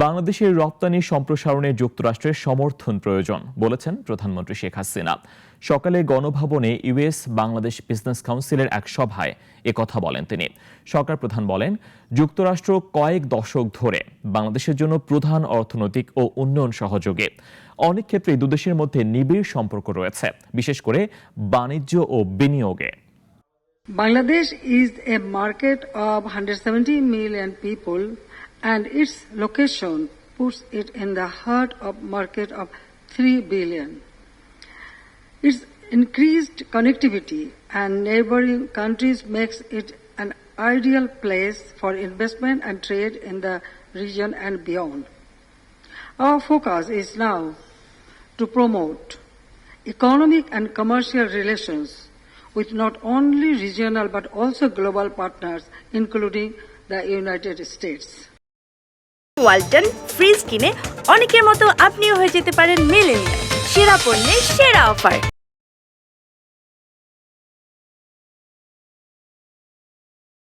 বাংলাদেশের রপ্তানি সম্প্রসারণে যুক্তরাষ্ট্রের সমর্থন প্রয়োজন, বলেছেন প্রধানমন্ত্রী শেখ হাসিনা। সকালে গণভবনে ইউএস বাংলাদেশ বিজনেস কাউন্সিলের এক সভায় কথা বলেন তিনি। সরকার প্রধান বলেন, যুক্তরাষ্ট্র কয়েক দশক ধরে বাংলাদেশের জন্য প্রধান অর্থনৈতিক ও উন্নয়ন সহযোগী। অনেক ক্ষেত্রে দুদেশের মধ্যে নিবিড় সম্পর্ক রয়েছে, বিশেষ করে বাণিজ্য ও বিনিয়োগে। Bangladesh is a market of 170 million people and its location puts it in the heart of market of 3 billion. Its increased connectivity and neighboring countries makes it an ideal place for investment and trade in the region and beyond. Our focus is now to promote economic and commercial relations with not only regional but also global partners, including the United States. Walton fridge কিনে অনেকের মতো আপনিও হয়ে যেতে পারেন Melania সেরা পণ্যের সেরা অফার।